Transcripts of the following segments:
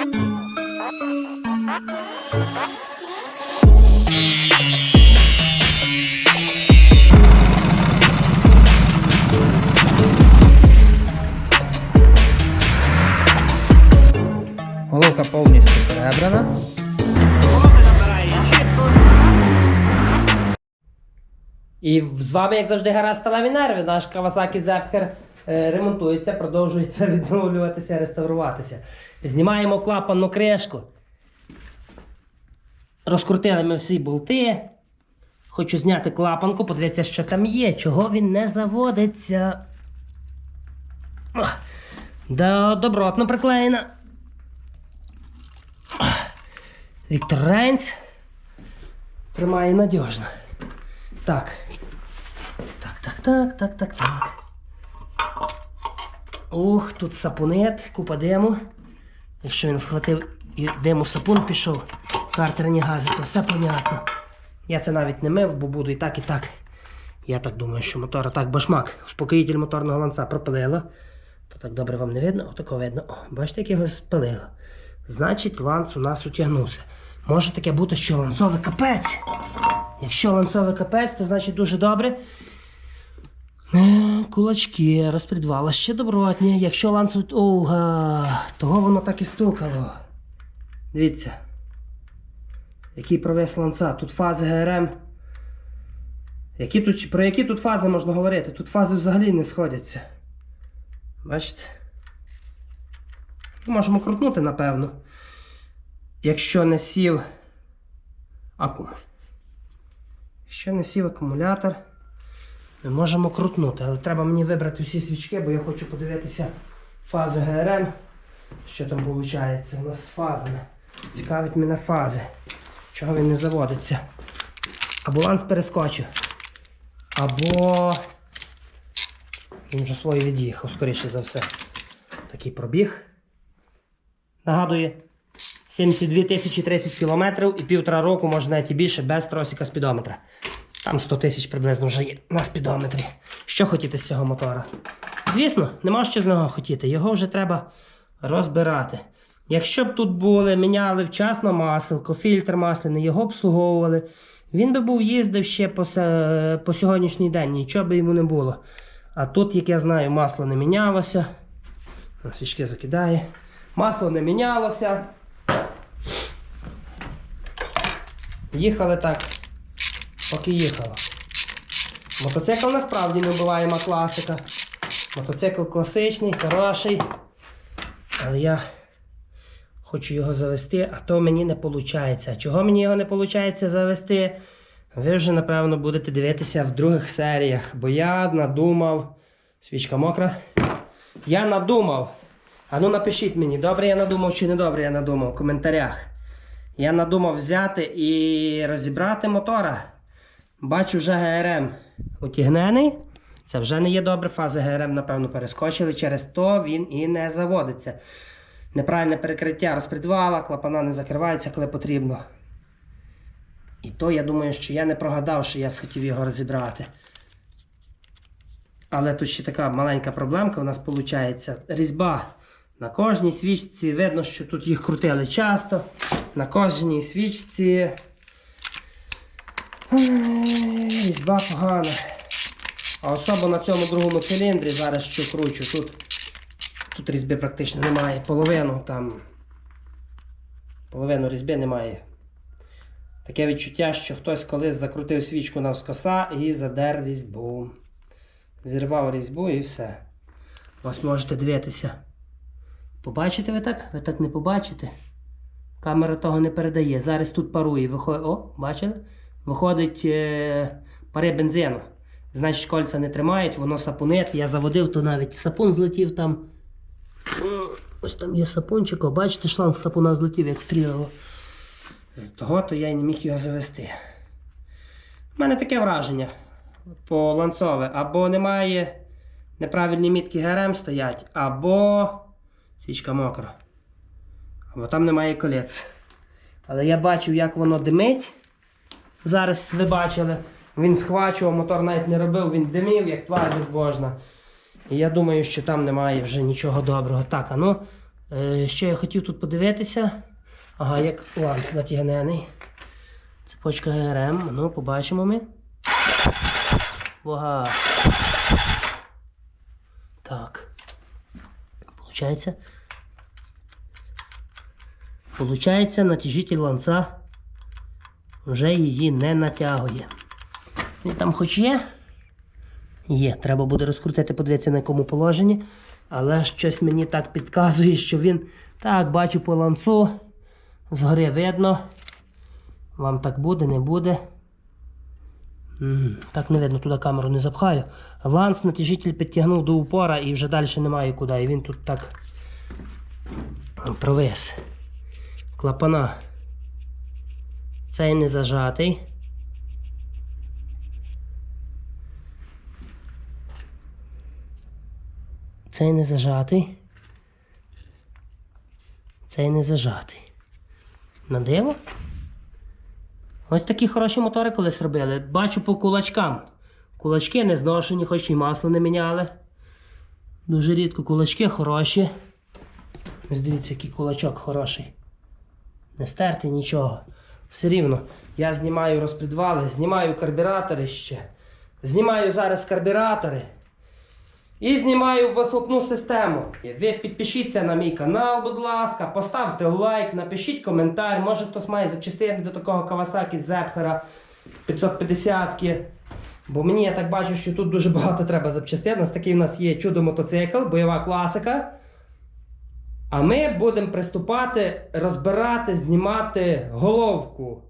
Головка повністю перебрана. І з вами, як завжди, гаразд нерви. Наш Zephyr е, ремонтується, продовжується відновлюватися, реставруватися. Знімаємо клапанну кришку. Розкрутили ми всі болти. Хочу зняти клапанку, подивитися, що там є, чого він не заводиться. Да, добротно приклеєна. Віктор Рейнс тримає надіжно. Так. Так, так, так, так, так, так. Ух, тут сапунет, купа диму. Якщо він схватив і диму сапун пішов, картерні гази, то все понятно. Я це навіть не мив, бо буду і так, і так. Я так думаю, що мотор так башмак. Успокоїтель моторного ланца пропилило. То так добре вам не видно, отако видно. О, бачите, як його спалило. Значить, ланц у нас утягнувся. Може таке бути, що ланцовий капець. Якщо ланцовий капець, то значить дуже добре. Кулачки, розпредвала ще добротні. Якщо ланцу. Ога, того воно так і стукало. Дивіться. Який провес ланца. Тут фази ГРМ. Які тут, про які тут фази можна говорити? Тут фази взагалі не сходяться. Бачите? Ну, Можемо крутнути, напевно. Якщо не сів акум. Якщо не сів акумулятор, ми можемо крутнути. Але треба мені вибрати всі свічки, бо я хочу подивитися фази ГРМ. Що там виходить? У нас з фазами. Цікавить мене фази. Чого він не заводиться. Або ланц перескочив. Або він вже свої від'їхав, скоріше за все. Такий пробіг. Нагадує, 72 тисячі 30 кілометрів і півтора року, може навіть і більше, без тросика спідометра. Там 100 тисяч приблизно вже є на спідометрі. Що хотіти з цього мотора? Звісно, нема що з нього хотіти. Його вже треба розбирати. Якщо б тут були, міняли вчасно масло, фільтр масляний, його обслуговували, він би був їздив ще по, по сьогоднішній день, нічого би йому не було. А тут, як я знаю, масло не мінялося. Свічки закидає. Масло не мінялося. Їхали так, поки їхало. Мотоцикл насправді не вбиваєма класика. Мотоцикл класичний, хороший. Але я хочу його завести, а то мені не виходить. Чого мені його не виходить завести? Ви вже, напевно, будете дивитися в других серіях. Бо я надумав. Свічка мокра. Я надумав. А ну напишіть мені, добре я надумав чи не добре я надумав в коментарях. Я надумав взяти і розібрати мотора. Бачу вже ГРМ утягнений. Це вже не є добре. Фази ГРМ, напевно, перескочили. Через то він і не заводиться. Неправильне перекриття розпредвала, клапана не закриваються, коли потрібно. І то я думаю, що я не прогадав, що я схотів його розібрати. Але тут ще така маленька проблемка у нас виходить. Різьба на кожній свічці. Видно, що тут їх крутили часто. На кожній свічці. Різьба погана. А особливо на цьому другому циліндрі, зараз що кручу, тут, тут різьби практично немає. Половину там. Половину різьби немає. Таке відчуття, що хтось колись закрутив свічку навскоса і задер різьбу. Зірвав різьбу і все. Ось можете дивитися. Побачите ви так? Ви так не побачите. Камера того не передає. Зараз тут парує. Виходить. О, бачили? Виходить е... пари бензину. Значить, кольця не тримають, воно сапунить. Я заводив, то навіть сапун злетів там. Ось там є сапунчик, бачите, шланг сапуна злетів, як стріляло. З того то я й не міг його завести. У мене таке враження по ланцове. Або немає неправильні мітки ГРМ стоять, або свічка мокра. Або там немає колець. Але я бачив, як воно димить. Зараз ви бачили, він схвачував, мотор навіть не робив, він димів, як тварь безбожна. І я думаю, що там немає вже нічого доброго. Так, а ну, Е, що я хотів тут подивитися? Ага, як ланц натягнений. Цепочка ГРМ. Ну, побачимо ми. Вага. Так. Получається. Получається, натяжитель ланца вже її не натягує. Він там хоч є? Є, треба буде розкрутити, подивитися на якому положенні. Але щось мені так підказує, що він. Так, бачу по ланцу. Згори видно. Вам так буде, не буде. Так не видно, туди камеру не запхаю. Ланц натяжитель підтягнув до упора і вже далі немає куди. І він тут так провис. Клапана. Цей не зажатий. Цей не зажатий. Цей не зажатий. На диво? Ось такі хороші мотори колись робили. Бачу по кулачкам. Кулачки не зношені, хоч і масло не міняли. Дуже рідко кулачки хороші. Ось дивіться, який кулачок хороший. Не стерти нічого. Все рівно. Я знімаю розпідвали, знімаю карбюратори ще. Знімаю зараз карбюратори. І знімаю вихлопну систему. Ви підпишіться на мій канал, будь ласка, поставте лайк, напишіть коментар. Може хтось має запчастини до такого Kawasaki Zephyr 550 Бо мені я так бачу, що тут дуже багато треба запчастин. Ось такий у нас є чудо мотоцикл, бойова класика. А ми будемо приступати розбирати, знімати головку.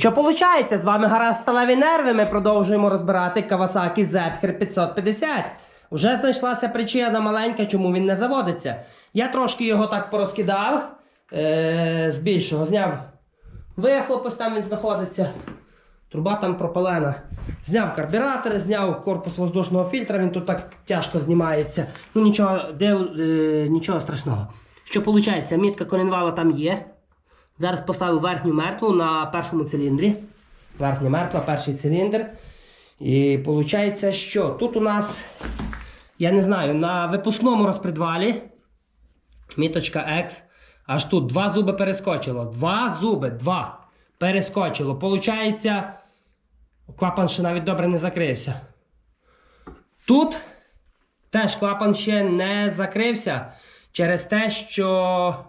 Що виходить? З вами гаразд сталеві нерви. Ми продовжуємо розбирати Kawasaki Zephyr 550. Уже знайшлася причина маленька, чому він не заводиться. Я трошки його так порозкидав. Е- з більшого зняв вихлоп, ось там він знаходиться. Труба там пропалена. Зняв карбюратори, зняв корпус воздушного фільтра, він тут так тяжко знімається. Ну нічого, де, е, нічого страшного. Що виходить? Мітка коленвала там є. Зараз поставив верхню мертву на першому циліндрі. Верхня мертва, перший циліндр. І виходить, що тут у нас, я не знаю, на випускному розпредвалі міточка X. Аж тут два зуби перескочило. Два зуби, два. Перескочило. Получається, клапан ще навіть добре не закрився. Тут теж клапан ще не закрився через те, що.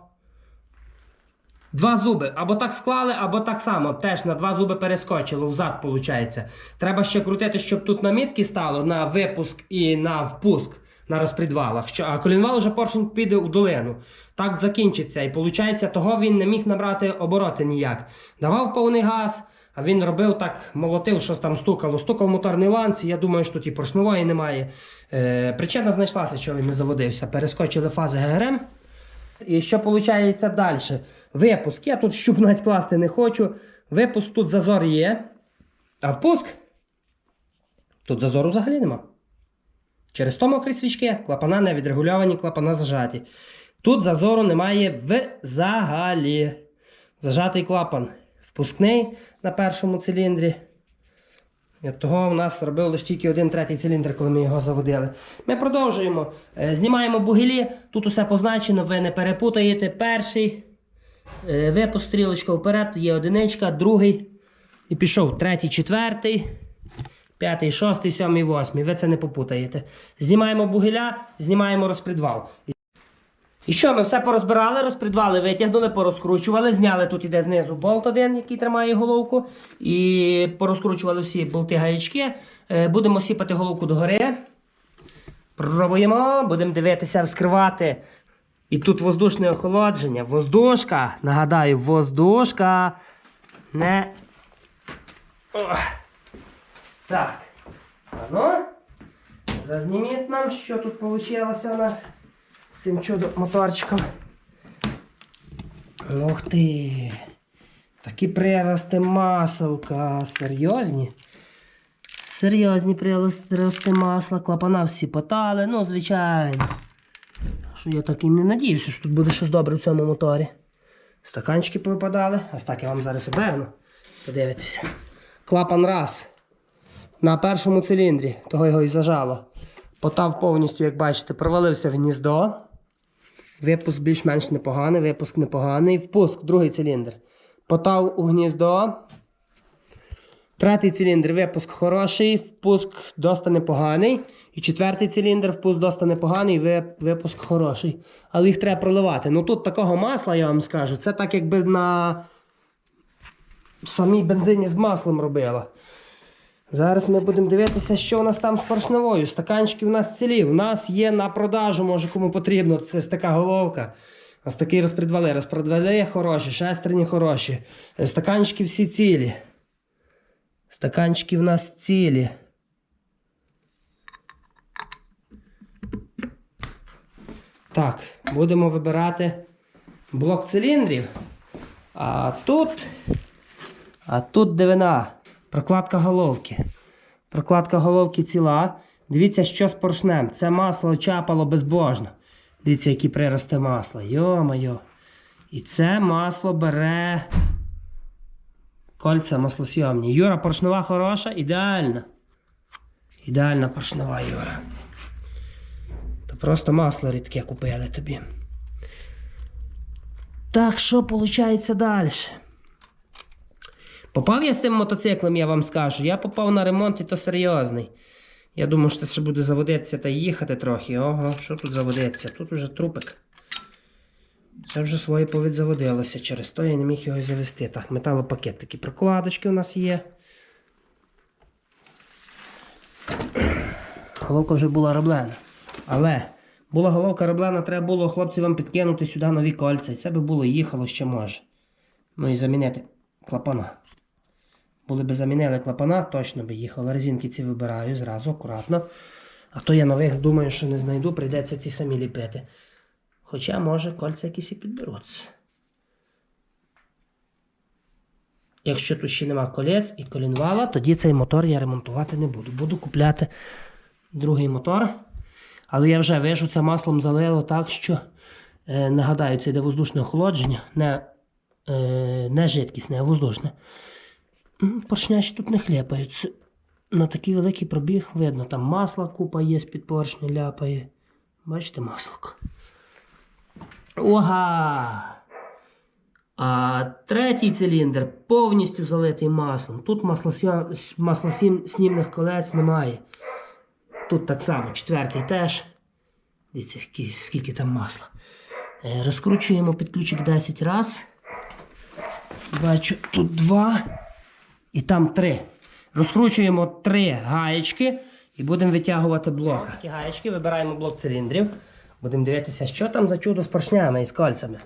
Два зуби. Або так склали, або так само. Теж на два зуби перескочило взад, виходить. Треба ще крутити, щоб тут на мітки стало на випуск і на впуск на розпредвалах. Що, а колінвал вже поршень піде у долину. Так закінчиться. І виходить, того він не міг набрати обороти ніяк. Давав повний газ, а він робив так, молотив, щось там стукало. Стукав моторний ланц, і я думаю, що тут і поршневої немає. Е, причина знайшлася, що він не заводився. Перескочили фази ГРМ. І що виходить далі? Випуск. Я тут щуп навіть класти не хочу. Випуск тут зазор є. А впуск. Тут зазору взагалі нема. Через то мокрі свічки, клапана не відрегульовані, клапана зажаті. Тут зазору немає взагалі. Зажатий клапан впускний на першому циліндрі. Того у нас робив лише тільки один третій циліндр, коли ми його заводили. Ми продовжуємо. Е, Знімаємо бугелі. Тут усе позначено, ви не перепутаєте. Перший е, випуск стрілочка вперед, є одиничка, другий. І пішов третій, четвертий, п'ятий, шостий, сьомий, восьмий. Ви це не попутаєте. Знімаємо бугеля, знімаємо розпредвал. І що, ми все порозбирали, розпредвали, витягнули, порозкручували, зняли тут іде знизу болт один, який тримає головку. І порозкручували всі болти гаячки. Е, Будемо сіпати головку догори. Пробуємо, будемо дивитися, вскривати. І тут воздушне охолодження. Воздушка. Нагадаю, воздушка. Не. Ох. Так. А ну. Зазніміть нам, що тут вийшло у нас цим чудо моторчиком. Ух ти. Такі прирости маселка. Серйозні? Серйозні прирости масла. Клапана всі потали, ну, звичайно. Що я так і не надіюся, що тут буде щось добре в цьому моторі. Стаканчики повипадали. Ось так я вам зараз оберну. Подивитися. Клапан раз. На першому циліндрі, того його і зажало. Потав повністю, як бачите, провалився в гніздо. Випуск більш-менш непоганий, випуск непоганий. Впуск, другий циліндр. Потав у гніздо. Третій циліндр випуск хороший, впуск доста непоганий. І четвертий циліндр, впуск доста непоганий, випуск хороший. Але їх треба проливати. Ну тут такого масла, я вам скажу, це так якби на самій бензині з маслом робила. Зараз ми будемо дивитися, що у нас там з поршневою. Стаканчики у нас цілі. У нас є на продажу, може кому потрібно. Це ось така головка. Ось такі розпредвали. Розпредвали хороші, шестерні хороші. Е, Стаканчики всі цілі. Стаканчики в нас цілі. Так, будемо вибирати блок циліндрів. А тут. А тут дивина. Прокладка головки. Прокладка головки ціла. Дивіться, що з поршнем. Це масло чапало безбожно. Дивіться, які прирости масла. Йо-моє. І це масло бере кольця маслосйомні. Юра, поршнова хороша, ідеальна. Ідеальна поршнова, Юра. То просто масло рідке купили тобі. Так, що виходить далі? Попав я з цим мотоциклом, я вам скажу. Я попав на ремонт і то серйозний. Я думаю, що це ще буде заводитися та їхати трохи. Ого, що тут заводиться? Тут уже трупик. Це вже своє повідзаводилося. Через то я не міг його завести. Так, металопакет, такі прокладочки у нас є. Головка вже була роблена. Але була головка роблена, треба було хлопці вам підкинути сюди нові кольця. І це би було їхало ще може. Ну і замінити клапана. Були б замінили клапана, точно би їхало. Резинки ці вибираю зразу, акуратно. А то я нових думаю, що не знайду, прийдеться ці самі ліпити. Хоча, може, кольця якісь і підберуться. Якщо тут ще нема колець і колінвала, тоді цей мотор я ремонтувати не буду. Буду купляти другий мотор. Але я вже вижу, це маслом залило так, що е, нагадаю, це йде воздушне охолодження, не, е, не жидкісне, а воздушне. Поршнячі тут не хліпаються. На такий великий пробіг видно, там масла купа є з-під поршня ляпає. Бачите масло? Ога! А третій циліндр повністю залитий маслом. Тут маслоснімних колець немає. Тут так само, четвертий теж. Дивіться, скільки там масла. Е, Розкручуємо під ключик 10 раз. Бачу, тут два і там три. Розкручуємо три гаєчки і будемо витягувати блок. Такі гаєчки, вибираємо блок циліндрів. Будемо дивитися, що там за чудо з поршнями і з кольцями.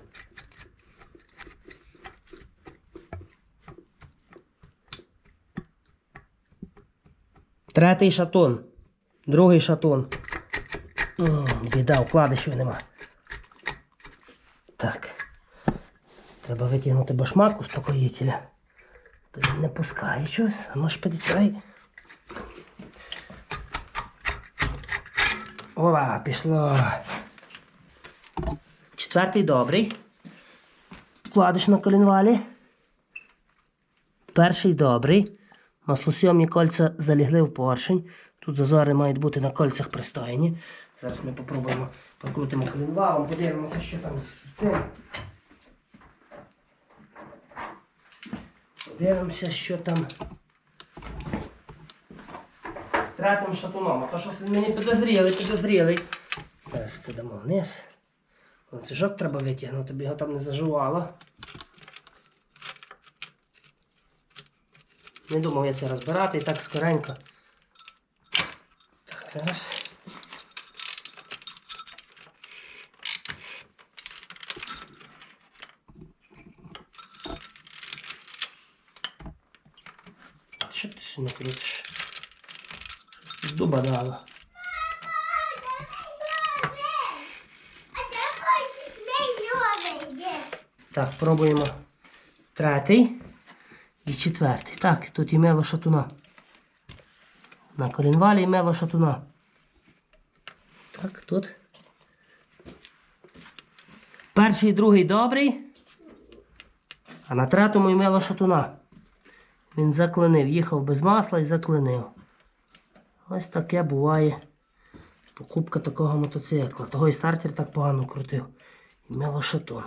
Третій шатун. Другий шатун. Біда, вкладишів нема. Так. Треба витягнути башмак успокоїтеля. Не пускає щось. А може підійти. Ова, пішло. Четвертий добрий. Вкладиш на колінвалі. Перший добрий. Маслосйомні кольця залігли в поршень. Тут зазори мають бути на кольцях пристойні. Зараз ми попробуємо прокрутимо колінвалом, подивимося, що там з цим. Подивимося, що там з третім шатуном. А то щось мені підозрілий, підозрілий. Зараз це дамо вниз. Ланцюжок треба витягнути, бо його там не зажувало. Не думав я це розбирати і так скоренько. Так, зараз. Що ти сюди крутиш? З дуба дала. Так, пробуємо третій і четвертий. Так, тут і мело шатуна. На колінвалі і мело шатуна. Так, тут. Перший і другий добрий. А на третьому і мело шатуна. Він заклинив, їхав без масла і заклинив. Ось таке буває покупка такого мотоцикла. Того і стартер так погано крутив. І мело шатун.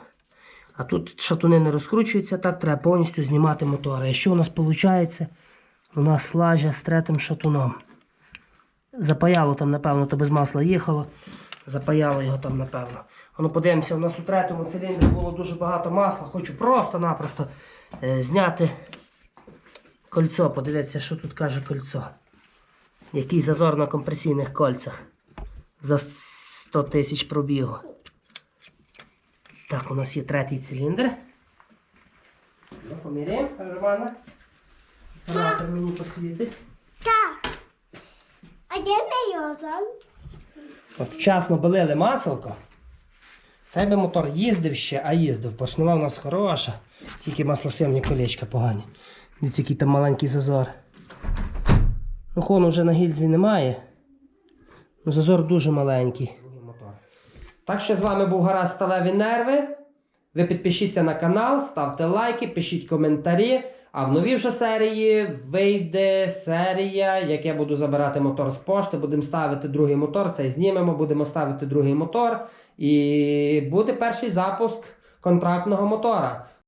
А тут шатуни не розкручуються, так треба повністю знімати мотор. І що у нас виходить? У нас лажа з третім шатуном. Запаяло там, напевно, то без масла їхало. Запаяло його там, напевно. А Ну, подивимося, у нас у третьому циліндрі було дуже багато масла. Хочу просто-напросто е, зняти кольцо. Подивитися, що тут каже кольцо. Який зазор на компресійних кольцях. За 100 тисяч пробігу. Так, у нас є третій циліндр. Ну, поміряємо, Романа. Оператор мені посвітить. Так. А де Мейозан? От вчасно белили маселко. Цей би мотор їздив ще, а їздив. Поршнева у нас хороша. Тільки маслосйомні колечка погані. Дивіться, який там маленький зазор. Ну, хону вже на гільзі немає. Ну, зазор дуже маленький. Так що з вами був гаразд сталеві нерви. Ви підпишіться на канал, ставте лайки, пишіть коментарі. А в новій вже серії вийде серія, як я буду забирати мотор з пошти. Будемо ставити другий мотор. Цей знімемо, будемо ставити другий мотор. І буде перший запуск контрактного мотора.